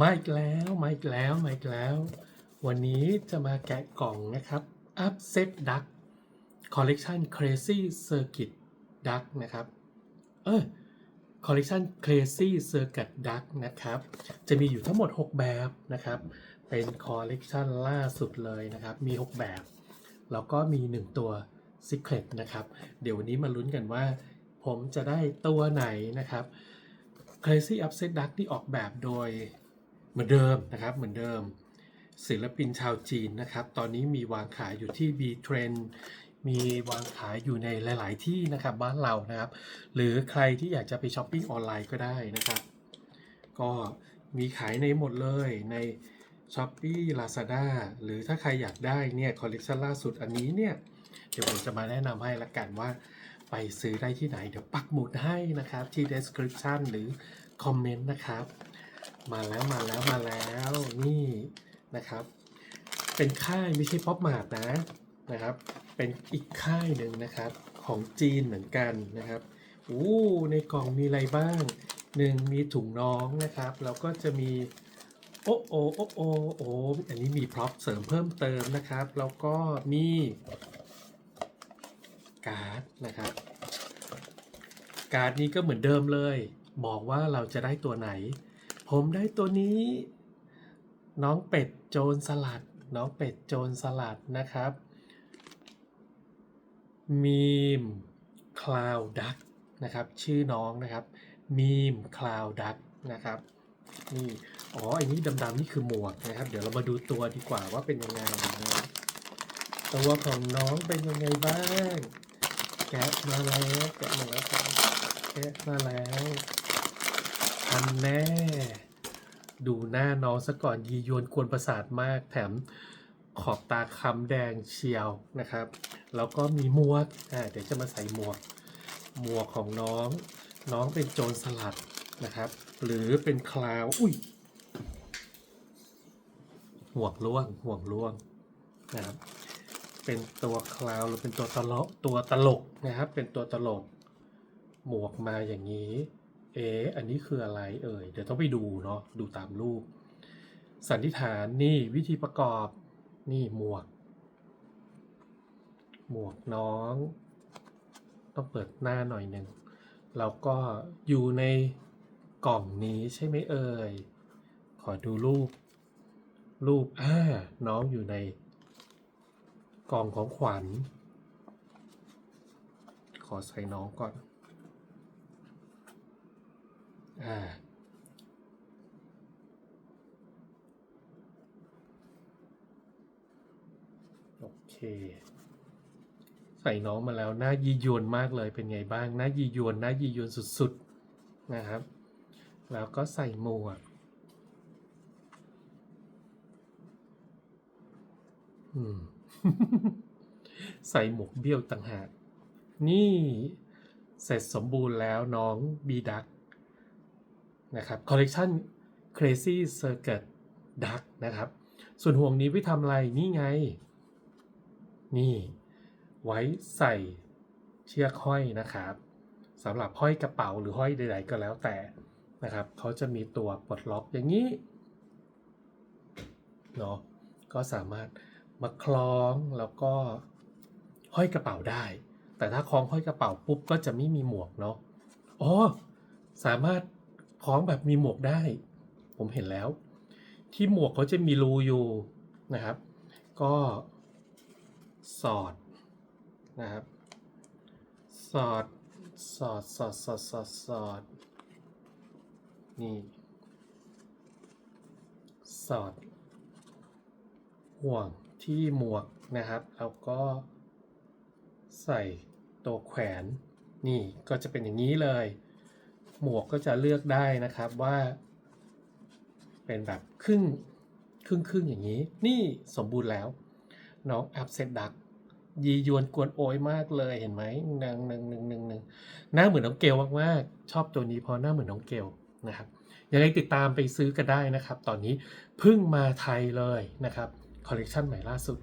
มาอีกแล้วมาอีกแล้วมาอีกแล้ว วันนี้จะมาแกะกล่องนะครับ Upset Duck Collection Crazy Circuit Duck นะครับ เออ Collection Crazy Circuit Duck นะครับ จะมีอยู่ทั้งหมด 6 แบบนะครับ เป็นคอลเลกชันล่าสุดเลยนะครับ มี 6 แบบ แล้วก็มี 1 ตัว Secret นะครับ เดี๋ยววันนี้มาลุ้นกันว่า ผมจะได้ตัวไหนนะครับ Crazy Upset Duck ที่ออกแบบโดย เหมือนเดิมนะครับ เหมือนเดิม ศิลปินชาวจีนนะครับ ตอนนี้มีวางขายอยู่ที่ B Trend มีวางขายอยู่ในหลาย ๆ ที่นะครับบ้านเรานะครับ หรือใครที่อยากจะไปช้อปปิ้งออนไลน์ก็ได้นะครับ ก็มีขายในหมดเลยใน s h o p e e Lazada หรือถ้าใครอยากได้เนี่ยคอลเลกชันล่าสุดอันนี้เนี่ยเดี๋ยวผมจะมาแนะนำให้ละกันว่า ไปซื้อได้ที่ไหน เดี๋ยวปักหมุดให้นะครับ ที่ description หรือคอมเมนต์นะครับ มาแล้วมาแล้วมาแล้วนี่นะครับ เป็นค่ายไม่ใช่ป๊อปมาดนะนะครับ เป็นอีกค่ายหนึ่งนะครับของจีนเหมือนกันนะครับอู้ในกล่องมีอะไรบ้างหนึ่งมีถุงน้องนะครับ แล้วก็จะมีโอ้โอโอ้โอโอ้อันนี้มีพร็อพเสริมเพิ่มเติมนะครับ แล้วก็มีการ์ดนะครับ การ์ดนี้ก็เหมือนเดิมเลย บอกว่าเราจะได้ตัวไหน ผมได้ตัวนี้ น้องเป็ดโจรสลัด น้องเป็ดโจรสลัดนะครับ มีมคลาวดักนะครับ ชื่อน้องนะครับมีมคลาวดักนะครับนี่อ๋อไอันนี้ดำๆนี่คือหมวกนะครับ เดี๋ยวเรามาดูตัวดีกว่าว่าเป็นยังไงนะตัวของน้องเป็นยังไงบ้าง แกะมาแล้วแกะมาแล้วแกะมาแล้ว อันแน่ ดูหน้าน้องซะก่อนยียวนกวนประสาทมากแถมขอบตาคำแดงเชียวนะครับ แล้วก็มีหมวกอ่าเดี๋ยวจะมาใส่หมวก หมวกของน้อง น้องเป็นโจรสลัดนะครับ หรือเป็นคลาวอุ้ยห่วงล่วงห่วงล่วงนะครับเป็นตัวคลาวหรือเป็นตัวตลกตัวตลกนะครับ เป็นตัวตลกหมวกมาอย่างนี้ เอ๊อันนี้คืออะไรเอ่ย เดี๋ยวต้องไปดูเนาะ ดูตามรูป สันนิษฐานนี่วิธีประกอบ นี่หมวก หมวกน้อง ต้องเปิดหน้าหน่อยหนึ่ง แล้วก็อยู่ในกล่องนี้ใช่ไหมเอ่ย ขอดูรูป รูป อ่า น้องอยู่ในกล่องของขวัญ ขอใส่น้องก่อน อ่าโอเค ใส่น้องมาแล้วหน้ายียวนมากเลยเป็นไงบ้างหน้ายียวนหน้ายียวนสุดๆนะครับ แล้วก็ใส่หมวกใส่หมวกเบี้ยวต่างหาก นี่เสร็จสมบูรณ์แล้วน้องบีดัก นะครับคอลเลกชัน Crazy Circuit Duck นะครับ ส่วนห่วงนี้ไว้ทำอะไรนี่ไง นี่ ไว้ใส่เชือกห้อยนะครับสำหรับห้อยกระเป๋าหรือห้อยใด ๆ ก็แล้วแต่นะครับเขาจะมีตัวปลดล็อกอย่างนี้เนาะก็สามารถมาคล้องแล้วก็ห้อยกระเป๋าได้ แต่ถ้าคล้องห้อยกระเป๋าปุ๊บก็จะไม่มีหมวกเนาะอ๋อสามารถ คล้องแบบมีหมวกได้ ผมเห็นแล้ว ที่หมวกเขาจะมีรูอยู่นะครับ ก็สอดนะครับ สอดสอดสอดสอดสอดสอดนี่สอด ห่วงที่หมวกนะครับ แล้วก็ใส่ตัวแขวน นี่ก็จะเป็นอย่างนี้เลย หมวกก็จะเลือกได้นะครับว่า เป็นแบบครึ่งครึ่งครึ่งอย่างนี้ นี่สมบูรณ์แล้วน้องอัพเซตดักยียวนกวนโอยมากเลยเห็นไหมหนึ่งหนึ่งหนึ่งหนึ่งหนึ่งหน้าเหมือนน้องเกลมากๆชอบตัวนี้พราะหน้าเหมือนน้องเกลนะครับยังไงติดตามไปซื้อกันได้นะครับ ตอนนี้เพิ่งมาไทยเลยนะครับคอลเลกชันใหม่ล่าสุด